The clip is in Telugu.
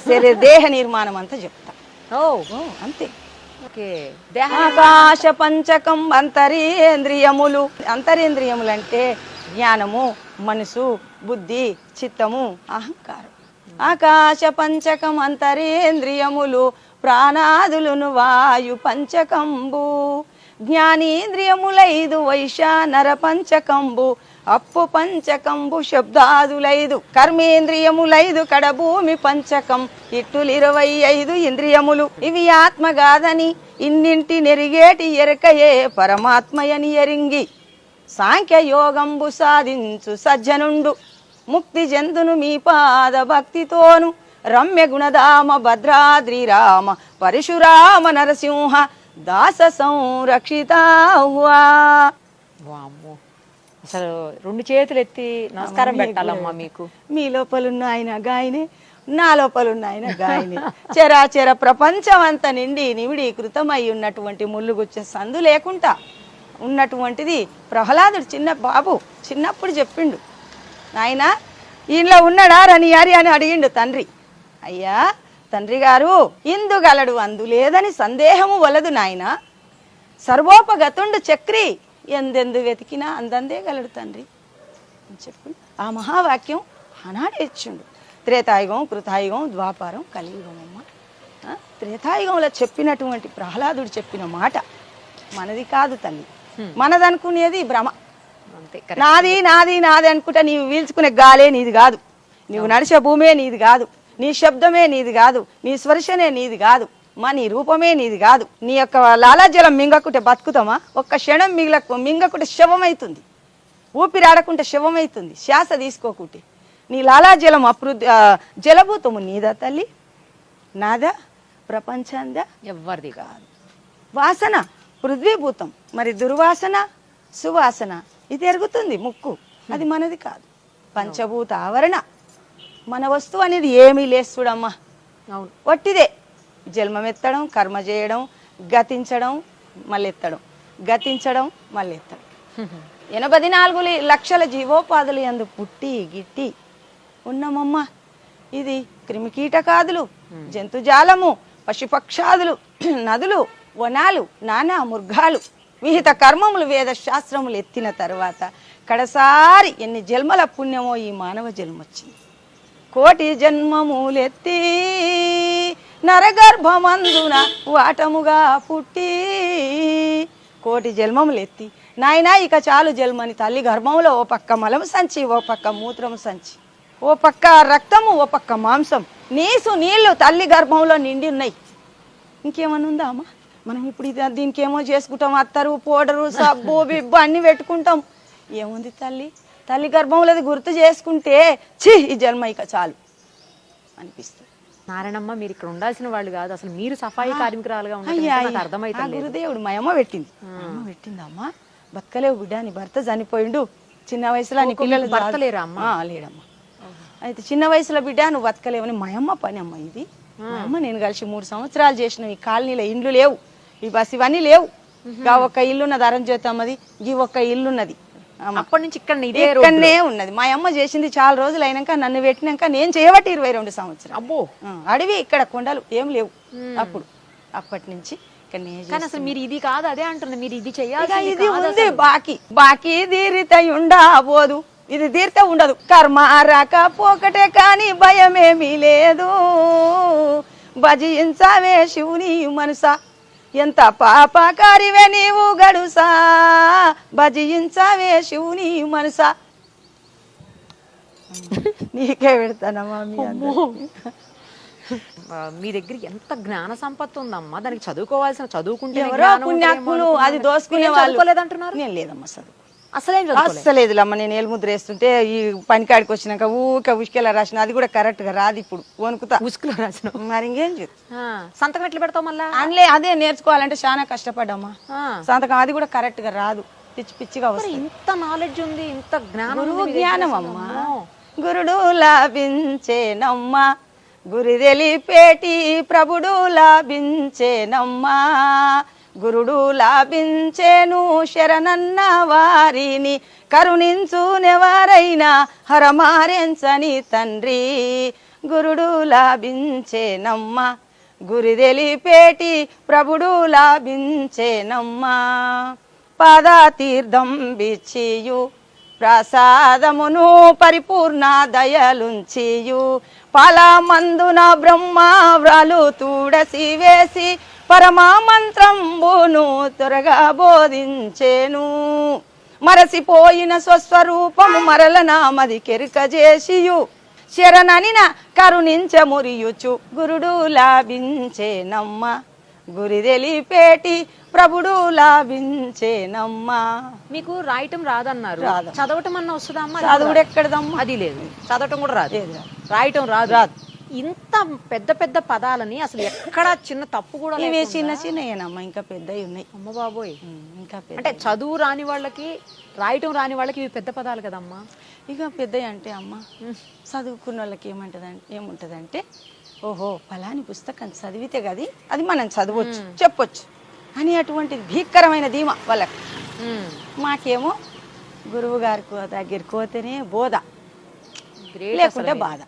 శరీర దేహ నిర్మాణం అంతా చెప్తా. ఓ. అంతే. ఆకాశ పంచకం అంతరేంద్రియములు. అంతరేంద్రియములు అంటే జ్ఞానము మనసు బుద్ధి చిత్తము అహంకారం. ఆకాశ పంచకం అంతరేంద్రియములు ప్రాణాదులును వాయు పంచకంబు. జ్ఞానేంద్రియములైదు వైశానర పంచకంబు. అప్పు పంచకంబు శబ్దాదులైదు కర్మేంద్రియములైదు కడభూమి పంచకం ఇట్టులు ఇరవై ఐదు ఇంద్రియములు. ఇవి ఆత్మగాదని ఇన్నింటి నెరిగేటి ఎరకయే పరమాత్మయని ఎరింగి. సాంఖ్యయోగంబు సాధించు సజ్జనుండు ముక్తి జంతును మీ పాద భక్తితోను. రమ్య గుణధామ భద్రాద్రి రామ పరశురామ నరసింహ దాస సంరక్షిత వామ్మో. అసలు రెండు చేతులు ఎత్తి నమస్కారం పెట్టాలమ్మా మీకు. మీ లోపలున్న ఆయన గాయనే నా లోపలున్న ఆయన గాయనే. చరాచర ప్రపంచం అంతా నిండి నివిడీకృతమై ఉన్నటువంటి ముళ్ళుగుచ్చ సందు లేకుండా ఉన్నటువంటిది ప్రహ్లాదుడు చిన్న బాబు చిన్నప్పుడు చెప్పిండు. నాయన ఈయనలో ఉన్నాడా రని యారి అని అడిగిండు తండ్రి. అయ్యా తండ్రి గారు ఇందు గలడు అందు లేదని సందేహము వలదు నాయన. సర్వోపగతుండు చక్రి ఎందెందు వెతికినా అందందే గలడు తండ్రి అని చెప్పి ఆ మహావాక్యం ఆనాడే ఇచ్చిండు త్రేతాయుగం కృతాయుగం ద్వాపారం కలియుగం అమ్మ. త్రేతాయుగంలో చెప్పినటువంటి ప్రహ్లాదుడు చెప్పిన మాట మనది కాదు తల్లి. మనదనుకునేది భ్రమ. నాది నాది నాది అనుకుంటా నీవు వీల్చుకునే గాలే నీది కాదు. నీవు నడిచే భూమే నీది కాదు. నీ శబ్దమే నీది కాదు. నీ స్పర్శనే నీది కాదు. మా నీ రూపమే నీది కాదు. నీ యొక్క లాలాజలం మింగకుంటే బతుకుతామా? ఒక్క క్షణం మిగలకు మింగకుంటే శవమైతుంది. ఊపిరి ఆడకుంటే శవమైతుంది. శ్వాస తీసుకోకుంటే. నీ లాలాజలం అప్రు జలభూతము నీదా తల్లి? నాదా? ప్రపంచందా? ఎవరిది కాదు. వాసన పృథ్వీభూతం. మరి దుర్వాసన సువాసన. ఇది ఎరుగుతుంది ముక్కు. అది మనది కాదు. పంచభూత ఆవరణ. మన వస్తువు అనేది ఏమీ లేస్తుడమ్మా అవును. వట్టిదే. జన్మమెత్తడం కర్మ చేయడం గతించడం మళ్ళెత్తడం. గతించడం మళ్ళెత్తడం. ఎనభై నాలుగు లక్షల జీవోపాధులు ఎందు పుట్టి గిట్టి ఉన్నామమ్మ. ఇది క్రిమికీటకాదులు జంతుజాలము పశుపక్షాదులు నదులు వనాలు నానా మృగాలు. విహిత కర్మములు వేద శాస్త్రములు ఎత్తిన తర్వాత కడసారి ఎన్ని జన్మల పుణ్యమో ఈ మానవ జన్మొచ్చింది. కోటి జన్మములెత్తి నరగర్భమందున వాటముగా పుట్టి కోటి జన్మములెత్తి నాయనా ఇక చాలు జన్మని తల్లి గర్భంలో ఓ పక్క మలం సంచి ఓ పక్క మూత్రం సంచి. ఓ పక్క రక్తము ఓ పక్క మాంసం. నీసు నీళ్ళు తల్లి గర్భంలో నిండి ఉన్నాయి. ఇంకేమన్నా ఉందా అమ్మా? మనం ఇప్పుడు ఇది దీనికి ఏమో చేసుకుంటాం. అత్తరు పౌడరు సబ్బు బిబ్బు అన్ని పెట్టుకుంటాం. ఏముంది తల్లి? తల్లి గర్భంలో గుర్తు చేసుకుంటే ఛీ ఈ జన్మ ఇక చాలు అనిపిస్తుంది. నారాయణమ్మ మీరు ఇక్కడ ఉండాల్సిన వాళ్ళు కాదు. అసలు మీరు సఫాయి కార్మికురాలుగా ఉంటారు అర్థమైతే గురుదేవుడు మా అమ్మ పెట్టింది. అమ్మ పెట్టింది అమ్మ. బతకలేవు బిడ్డ నీ భర్త చనిపోయిండు. చిన్న వయసులో నీ పిల్లలు భర్త. లేరా అమ్మ? లేడమ్మా. అయితే చిన్న వయసులో బిడ్డ నువ్వు బతకలేవని మా అమ్మ పని అమ్మ ఇది. మా అమ్మ నేను కలిసి మూడు సంవత్సరాలు చేసిన ఈ కాలనీలో ఇండ్లు లేవు. ఈ బస్ ఇవన్నీ లేవు. ఒక్క ఇల్లున్నది అరంజ్యోతి అమ్మది ఈ ఒక్క ఇల్లున్నది. అప్పటి నుంచి ఇక్కడ ఇక్కడనే ఉన్నది. మా అమ్మ చేసింది చాలా రోజులు అయినాక నన్ను పెట్టినాక నేను చేయబట్టి ఇరవై రెండు సంవత్సరాలు. అబ్బో. అడవి ఇక్కడ కొండలు ఏం లేవు అప్పుడు. అప్పటి నుంచి కానీ అసలు మీరు ఇది కాదు అదే అంటుంది. మీరు ఇది చెయ్యాలి ఇది ఉంది బాకీ. బాకీ తీరిత ఉండబోదు. ఇది తీరితే ఉండదు. కర్మ రాకపోకటే కానీ భయమేమీ లేదు. భజించవే శివుని మనసా. ఎంత పాపకారివే నీవు గడుసా? భజించవే శివుని మనసా? నీకే పెడతానమ్మా మీ దగ్గర ఎంత జ్ఞాన సంపత్తి ఉందమ్మా? దానికి చదువుకోవాల్సిన చదువుకుంటే ఎవరో పుణ్యాత్ములు అది దోసుకునే వాళ్ళు. లేదమ్మా చదువు అసలేం చదువుకోలేదు. అస్సలేదులమ్మ నేను ఏలుముద్ర వేస్తుంటే ఈ పనికాడికి వచ్చినాక ఊక ఉష్కెలా రాసిన అది కూడా కరెక్ట్గా రాదు ఇప్పుడు. వణుకుతా. ఉసుకులో రాసిన మరి ఇంకేం చేద్దాం ఆ, సంతకం ఎట్లా పెడతావు మళ్ళా? అందులో అదే నేర్చుకోవాలంటే చాలా కష్టపడ్డామ్మా. సంతకం అది కూడా కరెక్ట్గా రాదు. పిచ్చి పిచ్చిగా వస్తుంది ఇంత నాలెడ్జ్ ఉంది ఇంత జ్ఞానం జ్ఞానం. అమ్మా అమ్మో. గురుడు లాభించేనమ్మా. గురి తెలిపేటి ప్రభుడు లాభించేనమ్మా. గురుడు లాభించేను శరణన్న వారిని కరుణించునెవరైనా హరమారెంచని తండ్రి. గురుడు లాభించేనమ్మ గురి తెలిపేటి ప్రభుడు లాభించేనమ్మా. పాదా బిచ్చియు ప్రసాదమును పరిపూర్ణ దయలుంచియు. పాలమందున బ్రహ్మ వ్రాలు తూడసి వేసి పరమా మంత్రంబును త్వరగా బోధించేను. మరసిపోయిన స్వస్వరూపము మరల నామది కెరుక చేసియు శరణనిన కరుణించ మురియుచు గురుడు లాభించేనమ్మ. గురి తెలిపేటి ప్రభుడు లాభించేనమ్మా. మీకు రాయటం రాదన్నారు. రాదు. చదవటం అన్న వస్తుందా అమ్మా? చదువుడు ఎక్కడదమ్మా? అది లేదు. చదవటం కూడా రాదు. రాయటం రాదు. రాదు. ఇంత పెద్ద పెద్ద పదాలని అసలు ఎక్కడ చిన్న తప్పు కూడా ఇవి చిన్న చిన్నయేనమ్మా ఇంకా పెద్దవి ఉన్నాయి. అమ్మ బాబోయ్. ఇంకా అంటే చదువు రాని వాళ్ళకి రాయటం రాని వాళ్ళకి ఇవి పెద్ద పదాలు కదమ్మా. ఇక పెద్దవి అంటే అమ్మ చదువుకున్న వాళ్ళకి ఏమంటదంటే ఏముంటదంటే ఓహో ఫలాని పుస్తకం చదివితే గది అది మనం చదవచ్చు చెప్పొచ్చు. అని అటువంటి భీకరమైన ధీమా వాళ్ళకి. మాకేమో గురువు గారికి దగ్గరికి పోతేనే బోధ. లేకుంటే బాధ.